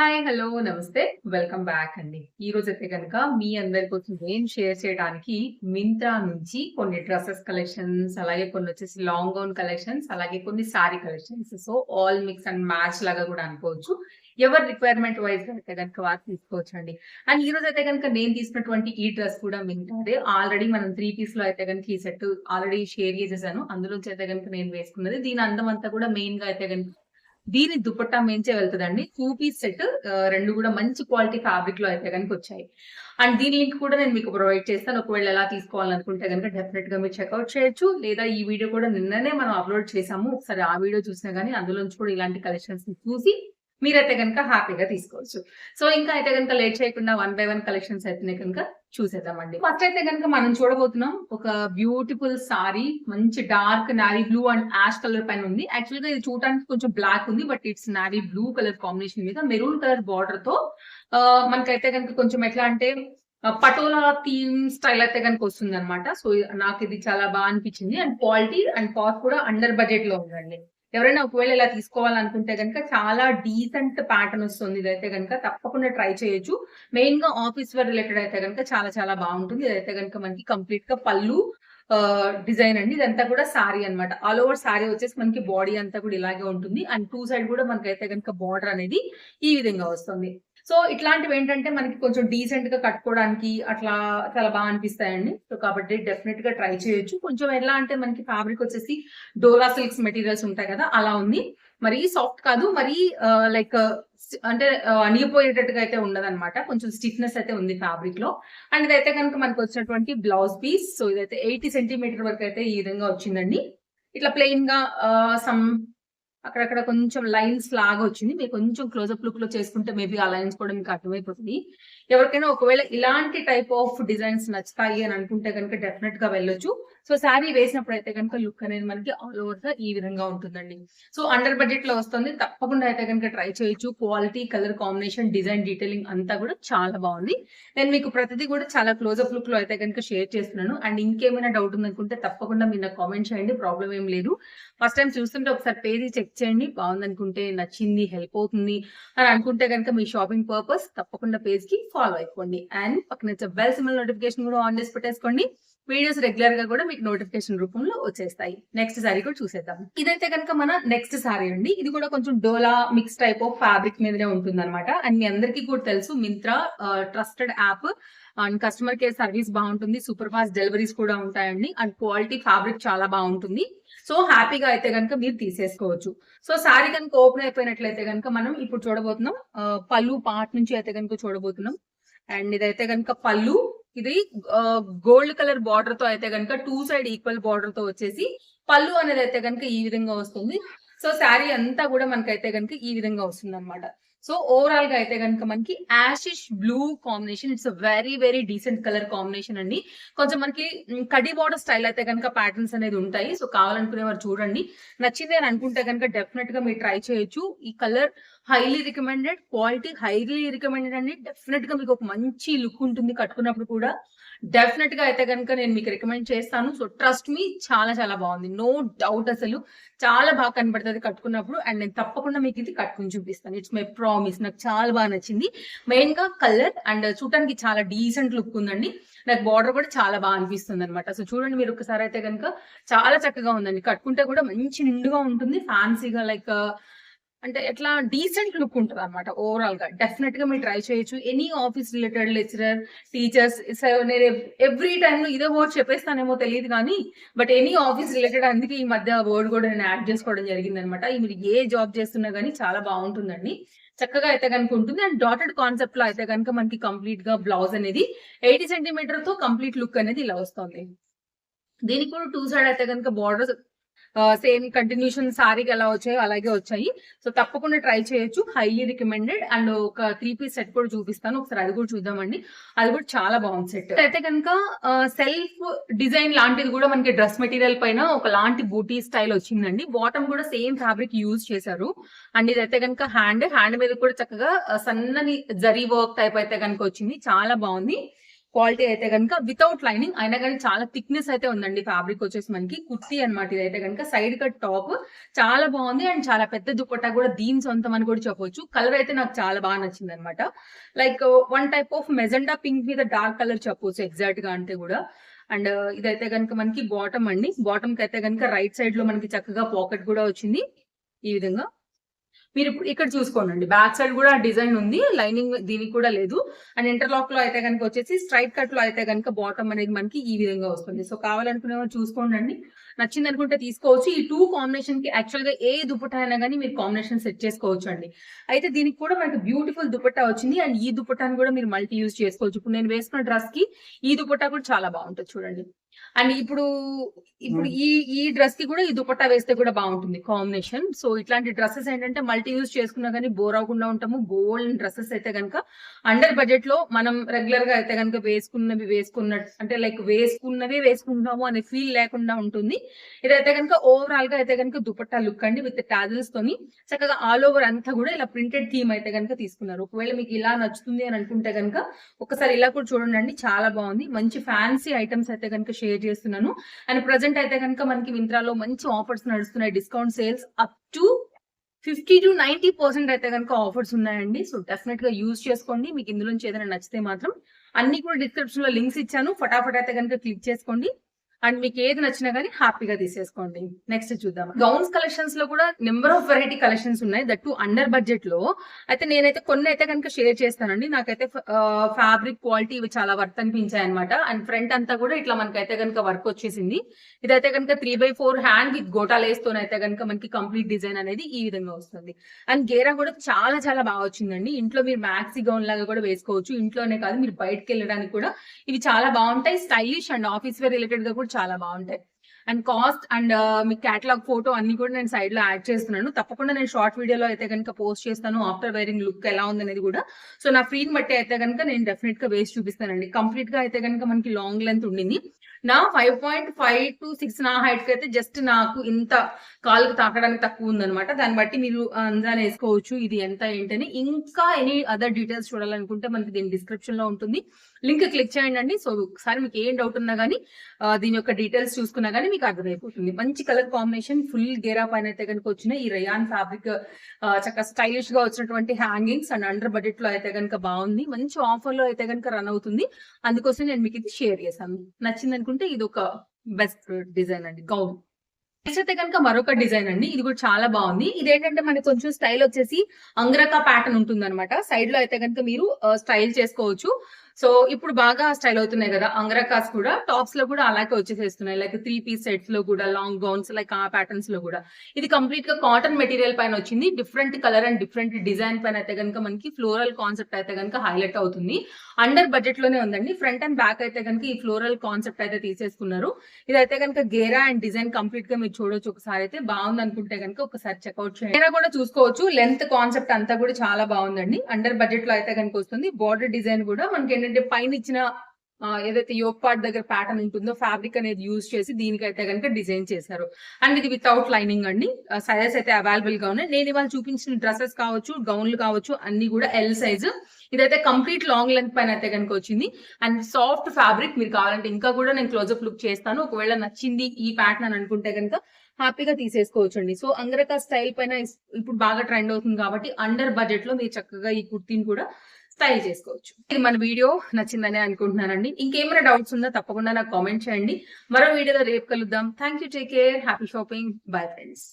Hi hello నమస్తే. Welcome back అండి. ఈ రోజు అయితే కనుక మీ అందరి కోసం నేను షేర్ చేయడానికి మింత్రా నుంచి కొన్ని డ్రెస్సెస్ కలెక్షన్స్ అలాగే కొన్ని వచ్చేసి లాంగ్ గౌన్ కలెక్షన్స్ అలాగే కొన్ని sari collections so all mix and match లాగా కూడా అనుకోవచ్చు. ఎవరి రిక్వైర్మెంట్ వైజ్ అయితే కనుక వారు తీసుకోవచ్చు అండి అండ్ ఈ రోజు అయితే కనుక నేను తీసుకున్నటువంటి ఈ డ్రెస్ కూడా మింత్రాదే ఆల్రెడీ మనం త్రీ పీస్లో అయితే కనుక ఈ సెట్ ఆల్రెడీ షేర్ చేసేసాను. అందులోంచి అయితే కనుక నేను వేసుకున్నది. దీని అందం అంతా కూడా మెయిన్గా అయితే కనుక దీని దుపట్టా మేంచే వెళ్తుందండి టూ పీస్ సెట్ రెండు కూడా మంచి క్వాలిటీ ఫ్యాబ్రిక్లో అయితే కనుక వచ్చాయి. అండ్ దీని లింక్ కూడా నేను మీకు ప్రొవైడ్ చేస్తాను. ఒకవేళ ఎలా తీసుకోవాలనుకుంటే కనుక డెఫినెట్గా మీరు చెక్అవుట్ చేయొచ్చు. లేదా ఈ వీడియో కూడా నిన్ననే మనం అప్లోడ్ చేసాము ఒకసారి ఆ వీడియో చూసినా కానీ అందులోంచి కూడా ఇలాంటి కలెక్షన్స్ చూసి మీరైతే కనుక హ్యాపీగా తీసుకోవచ్చు. సో ఇంకా అయితే కనుక లేట్ చేయకుండా వన్ బై వన్ కలెక్షన్స్ అయితే కనుక చూసేద్దామండి. ఫస్ట్ అయితే కనుక మనం చూడబోతున్నాం ఒక బ్యూటిఫుల్ సారీ మంచి dark navy blue and ash colour పైన ఉంది. యాక్చువల్గా ఇది చూడడానికి కొంచెం బ్లాక్ ఉంది but it's navy blue colour combination మీద మెరూన్ కలర్ బార్డర్తో ఆ, మనకైతే కనుక కొంచెం ఎట్లా అంటే పటోలా థీమ్ స్టైల్ అయితే కనుక వస్తుంది అనమాట సో నాకు ఇది చాలా బాగా అనిపించింది. అండ్ క్వాలిటీ అండ్ కాస్ట్ కూడా అండర్ బడ్జెట్లో ఉందండి. ఎవరైనా ఒకవేళ ఇలా తీసుకోవాలనుకుంటే కనుక చాలా డీసెంట్ ప్యాటర్న్ వస్తుంది. ఇదైతే కనుక తప్పకుండా ట్రై చేయొచ్చు. మెయిన్గా ఆఫీస్ వేర్ రిలేటెడ్ అయితే కనుక చాలా చాలా బాగుంటుంది. ఇదైతే కనుక మనకి కంప్లీట్గా పళ్ళు డిజైన్ అండి. ఇదంతా కూడా సారీ అన్నమాట. ఆల్ ఓవర్ సారీ వచ్చేసి మనకి బాడీ అంతా కూడా ఇలాగే ఉంటుంది. అండ్ టూ సైడ్ కూడా మనకైతే కనుక బార్డర్ అనేది ఈ విధంగా వస్తుంది. సో ఇట్లాంటివి ఏంటంటే మనకి కొంచెం డీసెంట్గా కట్టుకోవడానికి అట్లా చాలా బాగా అనిపిస్తాయండి. సో కాబట్టి డెఫినెట్గా ట్రై చేయొచ్చు. కొంచెం ఎలా అంటే మనకి ఫ్యాబ్రిక్ వచ్చేసి డోలా సిల్క్స్ మెటీరియల్స్ ఉంటాయి కదా అలా ఉంది. మరీ సాఫ్ట్ కాదు మరీ లైక్ అంటే ఆ, అణిగిపోయేటట్టుగా అయితే ఉండదన్నమాట. కొంచెం స్టిఫ్నెస్ అయితే ఉంది ఫ్యాబ్రిక్లో. అండ్ ఇదైతే కనుక మనకు వచ్చినటువంటి బ్లౌజ్ పీస్ సో ఇదైతే ఎయిటీ సెంటీమీటర్ వరకు అయితే ఈ విధంగా వచ్చిందండి. ఇట్లా ప్లెయిన్గా సమ్ అక్కడక్కడ కొంచెం లైన్స్ లాగా వచ్చింది మీరు కొంచెం క్లోజప్ లుక్లో చేసుకుంటే మేబీ ఆ లైన్స్ కూడా మీకు అర్థమైపోతుంది. ఎవరికైనా ఒకవేళ ఇలాంటి టైప్ ఆఫ్ డిజైన్స్ నచ్చుతాయి అని అనుకుంటే కనుక డెఫినెట్గా వెళ్ళొచ్చు. సో శారీ వేసినప్పుడు అయితే కనుక లుక్ అనేది మనకి ఆల్ ఓవర్గా ఈ విధంగా ఉంటుందండి. సో అండర్ బడ్జెట్లో వస్తుంది. తప్పకుండా అయితే కనుక ట్రై చేయొచ్చు. Quality colour combination design detailing అంతా కూడా చాలా బాగుంది. నేను మీకు ప్రతిదీ కూడా చాలా క్లోజప్ లుక్లో అయితే కనుక షేర్ చేస్తున్నాను. అండ్ ఇంకేమైనా డౌట్ ఉందనుకుంటే తప్పకుండా మీరు నాకు కామెంట్ చేయండి. ప్రాబ్లం ఏం లేదు. ఫస్ట్ టైం చూస్తుంటే ఒకసారి పేజీ చెక్ చేయండి. బాగుంది అనుకుంటే నచ్చింది హెల్ప్ అవుతుంది అని అనుకుంటే కనుక మీ షాపింగ్ పర్పస్ తప్పకుండా పేజ్కి ఫాలో అయిపోండి అండ్ పక్కన బెల్ సిమిల్ నోటిఫికేషన్ కూడా ఆన్ చేసి పెట్టేసుకోండి. వీడియోస్ రెగ్యులర్గా కూడా మీకు నోటిఫికేషన్ రూపంలో వచ్చేస్తాయి. నెక్స్ట్ సారీ కూడా చూసేద్దాం. ఇదైతే కనుక మన నెక్స్ట్ సారీ అండి. ఇది కూడా కొంచెం డోలా మిక్స్ టైప్ ఆఫ్ ఫ్యాబ్రిక్ మీదనే ఉంటుంది అనమాట అండ్ మీ అందరికీ కూడా తెలుసు Myntra trusted app and customer care service బాగుంటుంది. సూపర్ ఫాస్ట్ డెలివరీస్ కూడా ఉంటాయండి. అండ్ క్వాలిటీ ఫ్యాబ్రిక్ చాలా బాగుంటుంది. సో హ్యాపీగా అయితే కనుక మీరు తీసేసుకోవచ్చు. సో శారీ కనుక ఓపెన్ అయిపోయినట్లయితే కనుక మనం ఇప్పుడు చూడబోతున్నాం పళ్ళు పార్ట్ నుంచి అయితే కనుక చూడబోతున్నాం. అండ్ ఇదైతే కనుక పళ్ళు ఇది గోల్డ్ కలర్ బార్డర్తో అయితే కనుక టూ సైడ్ ఈక్వల్ బార్డర్తో వచ్చేసి పళ్ళు అనేది అయితే కనుక ఈ విధంగా వస్తుంది. సో శారీ అంతా కూడా మనకైతే కనుక ఈ విధంగా వస్తుంది అనమాట సో ఓవరాల్గా అయితే కనుక మనకి యాషిష్ blue combination it's very very decent colour combination అండి. కొంచెం మనకి కడి బార్డర్ స్టైల్ అయితే కనుక ప్యాటర్న్స్ అనేది ఉంటాయి. సో కావాలనుకునే వారు చూడండి. నచ్చింది అని అనుకుంటే కనుక డెఫినెట్గా మీరు ట్రై చేయొచ్చు. ఈ colour highly recommended quality highly recommended అండి. డెఫినెట్గా మీకు ఒక మంచి లుక్ ఉంటుంది కట్టుకున్నప్పుడు కూడా. డెఫినెట్గా అయితే కనుక నేను మీకు రికమెండ్ చేస్తాను. సో ట్రస్ట్ మీ చాలా చాలా బాగుంది. నో డౌట్ అసలు. చాలా బాగా కనబడుతుంది కట్టుకున్నప్పుడు. అండ్ నేను తప్పకుండా మీకు ఇది కట్టుకుని చూపిస్తాను. ఇట్స్ మై ప్రామిస్ నాకు చాలా బాగా నచ్చింది. మెయిన్గా కలర్ అండ్ చూడటానికి చాలా డీసెంట్ లుక్ ఉందండి. నాకు బార్డర్ కూడా చాలా బాగా అనిపిస్తుంది అనమాట సో చూడండి మీరు ఒకసారి అయితే కనుక చాలా చక్కగా ఉందండి. కట్టుకుంటే కూడా మంచి నిండుగా ఉంటుంది. ఫ్యాన్సీగా లైక్ అంటే ఎట్లా డీసెంట్ లుక్ ఉంటుంది అనమాట ఓవరాల్గా డెఫినెట్గా మీరు ట్రై చేయొచ్చు. Any office related lecturer teachers నేను ఎవ్రీ టైమ్లో ఇదే వర్డ్ చెప్పేస్తానేమో తెలియదు కానీ బట్ ఎనీ ఆఫీస్ రిలేటెడ్ అందుకే ఈ మధ్య వర్డ్ కూడా నేను యాడ్ చేసుకోవడం జరిగింది అనమాట మీరు ఏ జాబ్ చేస్తున్నా కానీ చాలా బాగుంటుందండి. చక్కగా అయితే కనుక ఉంటుంది. అండ్ డాటెడ్ కాన్సెప్ట్లో అయితే కనుక మనకి కంప్లీట్గా బ్లౌజ్ అనేది ఎయిటీ సెంటీమీటర్తో కంప్లీట్ లుక్ అనేది ఇలా వస్తుంది. దీనికి కూడా టూ సైడ్ అయితే కనుక బార్డర్స్ సేమ్ కంటిన్యూషన్ సారీకి ఎలా వచ్చాయో అలాగే వచ్చాయి. సో తప్పకుండా ట్రై చేయొచ్చు. హైలీ రికమెండెడ్ అండ్ ఒక త్రీ పీస్ సెట్ కూడా చూపిస్తాను. ఒకసారి అది కూడా చూద్దామండి. అది కూడా చాలా బాగుంది సెట్ అయితే కనుక సెల్ఫ్ డిజైన్ లాంటిది కూడా మనకి డ్రెస్ మెటీరియల్ పైన ఒక లాంటి బూటీ స్టైల్ వచ్చిందండి. బాటమ్ కూడా సేమ్ ఫ్యాబ్రిక్ యూజ్ చేశారు. అండ్ ఇదైతే కనుక హ్యాండ్ హ్యాండ్ మీద కూడా చక్కగా సన్నని జరీ వర్క్ టైప్ అయితే కనుక వచ్చింది. చాలా బాగుంది. క్వాలిటీ అయితే కనుక వితౌట్ లైనింగ్ అయినా కానీ చాలా థిక్నెస్ అయితే ఉందండి ఫ్యాబ్రిక్ వచ్చేసి మనకి. కుర్తీ అనమాట ఇదైతే కనుక సైడ్ కట్ టాప్ చాలా బాగుంది అండ్ చాలా పెద్ద దుపట్టా కూడా దీని సొంతం అని కూడా చెప్పొచ్చు. కలర్ అయితే నాకు చాలా బాగా నచ్చింది అనమాట like one type of magenta pink మీద డార్క్ కలర్ చెప్పొచ్చు ఎగ్జాక్ట్గా అంటే కూడా. అండ్ uh, ఇదైతే కనుక మనకి బాటమ్ అండి. బాటమ్కి అయితే కనుక రైట్ సైడ్లో మనకి చక్కగా పాకెట్ కూడా వచ్చింది. ఈ విధంగా. మీరు ఇప్పుడు ఇక్కడ చూసుకోండి బ్యాక్ సైడ్ కూడా డిజైన్ ఉంది. లైనింగ్ దీనికి కూడా లేదు. అండ్ ఇంటర్లాక్లో అయితే కనుక వచ్చేసి స్ట్రైట్ కట్లో అయితే కనుక బాటమ్ అనేది మనకి ఈ విధంగా వస్తుంది. సో కావాలనుకునే వాళ్ళు చూసుకోండి నచ్చింది అనుకుంటే తీసుకోవచ్చు. ఈ టూ కాంబినేషన్కి యాక్చువల్గా ఏ దుపట్టా అయినా కానీ మీరు కాంబినేషన్ సెట్ చేసుకోవచ్చు అండి. అయితే దీనికి కూడా మనకి బ్యూటిఫుల్ దుపట్టా వచ్చింది. అండ్ ఈ దుపట్టాని కూడా మీరు మల్టీ యూజ్ చేసుకోవచ్చు. ఇప్పుడు నేను వేసుకున్న డ్రెస్కి ఈ దుపట్టా కూడా చాలా బాగుంటుంది చూడండి. అండ్ ఇప్పుడు ఇప్పుడు ఈ ఈ డ్రెస్కి కూడా ఈ దుపట్టా వేస్తే కూడా బాగుంటుంది కాంబినేషన్ సో ఇట్లాంటి డ్రెస్సెస్ ఏంటంటే మల్టీ యూజ్ చేసుకున్నా కానీ బోర్ అవ్వకుండా ఉంటాము. గోల్డ్ డ్రెస్సెస్ అయితే కనుక అండర్ బడ్జెట్లో మనం రెగ్యులర్గా అయితే కనుక వేసుకున్నవి వేసుకున్నట్టు అంటే లైక్ వేసుకున్నవే వేసుకుంటున్నాము అనే ఫీల్ లేకుండా ఉంటుంది. ఇదైతే కనుక ఓవరాల్గా అయితే కనుక దుపట్టా లుక్ అండి విత్ టాజల్స్ తోని. చక్కగా ఆల్ ఓవర్ అంతా కూడా ఇలా ప్రింటెడ్ థీమ్ అయితే కనుక తీసుకున్నారు. ఒకవేళ మీకు ఇలా నచ్చుతుంది అని అనుకుంటే కనుక ఒకసారి ఇలా కూడా చూడండి అండి చాలా బాగుంది. మంచి ఫ్యాన్సీ ఐటమ్స్ అయితే కనుక షేర్ చేస్తున్నాను. అండ్ ప్రజెంట్ అయితే కనుక మనకి మింత్రాలో మంచి ఆఫర్స్ నడుస్తున్నాయి. Discount sales up to fifty to ninety percent అయితే కనుక ఆఫర్స్ ఉన్నాయండి. సో డెఫినెట్గా యూజ్ చేసుకోండి. మీకు ఇందులోంచి ఏదైనా నచ్చితే మాత్రం అన్ని కూడా డిస్క్రిప్షన్లో లింక్స్ ఇచ్చాను. ఫటాఫట్ అయితే కనుక క్లిక్ చేసుకోండి. అండ్ మీకు ఏది నచ్చినా కానీ హ్యాపీగా తీసేసుకోండి. నెక్స్ట్ చూద్దాం గౌన్స్ కలెక్షన్స్లో కూడా నెంబర్ ఆఫ్ వెరైటీ కలెక్షన్స్ ఉన్నాయి. దట్ టు అండర్ బడ్జెట్లో. అయితే నేనైతే కొన్ని అయితే కనుక షేర్ చేస్తానండి. నాకైతే ఫ్యాబ్రిక్ క్వాలిటీ ఇవి చాలా వర్త్ అనిపించాయి అనమాట అండ్ ఫ్రంట్ అంతా కూడా ఇట్లా మనకైతే కనుక వర్క్ వచ్చేసింది. ఇదైతే కనుక three by four hand with గోటాలేస్తోనైతే కనుక మనకి కంప్లీట్ డిజైన్ అనేది ఈ విధంగా వస్తుంది. అండ్ గేరా కూడా చాలా చాలా బాగా వచ్చిందండి. ఇంట్లో మీరు మ్యాక్సీ గౌన్ లాగా కూడా వేసుకోవచ్చు. ఇంట్లోనే కాదు మీరు బయటకు వెళ్ళడానికి కూడా ఇవి చాలా బాగుంటాయి. స్టైలిష్ అండ్ ఆఫీస్ వేర్ రిలేటెడ్గా కూడా చాలా బాగుంటాయి. అండ్ కాస్ట్ అండ్ మీ క్యాటలాగ్ ఫోటో అన్ని కూడా నేను సైడ్లో యాడ్ చేస్తున్నాను. తప్పకుండా నేను షార్ట్ వీడియోలో అయితే కనుక పోస్ట్ చేస్తాను. ఆఫ్టర్ వేరింగ్ లుక్ ఎలా ఉంది అనేది కూడా. సో నా ఫ్రీని బట్టి అయితే కనుక నేను డెఫినెట్గా వేసి చూపిస్తానండి. కంప్లీట్గా అయితే కనుక మనకి లాంగ్ లెంత్ ఉండింది. నా five point five to six నా హైట్కి అయితే జస్ట్ నాకు ఇంత కాలుకు తాకడానికి తక్కువ ఉందన్నమాట. దాన్ని బట్టి మీరు అందాన్ని వేసుకోవచ్చు. ఇది ఎంత ఏంటని. ఇంకా ఎనీ అదర్ డీటెయిల్స్ చూడాలనుకుంటే మనకి దీని డిస్క్రిప్షన్లో ఉంటుంది. లింక్ క్లిక్ చేయండి అండి. సో ఒకసారి మీకు ఏం డౌట్ ఉన్నా కానీ దీని యొక్క డీటెయిల్స్ చూసుకున్నా కానీ మీకు అర్థమైపోతుంది మంచి కలర్ కాంబినేషన్ ఫుల్ గేరా పైన అయితే కనుక వచ్చిన ఈ రయాన్ ఫ్యాబ్రిక్ చక్కగా స్టైలిష్గా వచ్చినటువంటి హ్యాంగింగ్స్ అండ్ అండర్ బడ్జెట్లో అయితే కనుక బాగుంది. మంచి ఆఫర్లో అయితే కనుక రన్ అవుతుంది. అందుకోసం నేను మీకు ఇది షేర్ చేశాను. నచ్చింది అనుకుంటే ఇది ఒక బెస్ట్ డిజైన్ అండి. గౌన్ నెక్స్ట్ అయితే కనుక మరొక డిజైన్ అండి. ఇది కూడా చాలా బాగుంది. ఇది ఏంటంటే మనకి కొంచెం స్టైల్ వచ్చేసి అంగ్రకా ప్యాటర్న్ ఉంటుంది అనమాట సైడ్లో అయితే కనుక మీరు స్టైల్ చేసుకోవచ్చు. సో ఇప్పుడు బాగా స్టైల్ అవుతున్నాయి కదా అంగరకాస్ కూడా. టాప్స్లో కూడా అలాగే వచ్చేసేస్తున్నాయి. లైక్ త్రీ పీస్ సెట్స్లో కూడా లాంగ్ గౌన్స్ లైక్ ఆ ప్యాటర్న్స్లో కూడా. ఇది కంప్లీట్గా కాటన్ మెటీరియల్ పైన వచ్చింది. Different colour and different design పైన అయితే కనుక మనకి ఫ్లోరల్ కాన్సెప్ట్ అయితే కనుక హైలైట్ అవుతుంది. అండర్ బడ్జెట్లోనే ఉందండి. ఫ్రంట్ అండ్ బ్యాక్ అయితే కనుక ఈ ఫ్లోరల్ కాన్సెప్ట్ అయితే తీసేసుకున్నారు. ఇదైతే కనుక గేరా అండ్ డిజైన్ కంప్లీట్గా మీరు చూడొచ్చు ఒకసారి అయితే. బాగుంది అనుకుంటే కనుక ఒకసారి చెక్అౌట్ చేయండి. గేరా కూడా చూసుకోవచ్చు. లెంత్ కాన్సెప్ట్ అంతా కూడా చాలా బాగుందండి. అండర్ బడ్జెట్లో అయితే కనుక వస్తుంది. బార్డర్ డిజైన్ కూడా మనకి ఏంటంటే పైన ఇచ్చిన ఏదైతే యోగ్ పార్ట్ దగ్గర ప్యాటర్న్ ఉంటుందో ఫ్యాబ్రిక్ అనేది యూజ్ చేసి దీనికైతే కనుక డిజైన్ చేశారు. అండ్ ఇది వితౌట్ లైనింగ్ అండి. సైజెస్ అయితే అవైలబుల్గా ఉన్నాయి. నేను ఇవాళ చూపించిన డ్రెస్సెస్ కావచ్చు గౌన్లు కావచ్చు అన్ని కూడా ఎల్ సైజ్ ఇదైతే కంప్లీట్ లాంగ్ లెంత్ పైన అయితే కనుక వచ్చింది. అండ్ సాఫ్ట్ ఫ్యాబ్రిక్ మీరు కావాలంటే ఇంకా కూడా నేను క్లోజప్ లుక్ చేస్తాను. ఒకవేళ నచ్చింది ఈ ప్యాటర్న్ అని అనుకుంటే కనుక హ్యాపీగా తీసేసుకోవచ్చు అండి సో అంగరకా స్టైల్ పైన ఇప్పుడు బాగా ట్రెండ్ అవుతుంది కాబట్టి అండర్ బడ్జెట్లో మీరు చక్కగా ఈ కుర్తీని కూడా స్టైల్ చేసుకోవచ్చు. ఇది మన వీడియో నచ్చిందని అనుకుంటున్నానండి. ఇంకేమైనా డౌట్స్ ఉందా తప్పకుండా నాకు కామెంట్ చేయండి. మరో వీడియోలో రేపు కలుద్దాం. Thank you take care happy shopping bye friends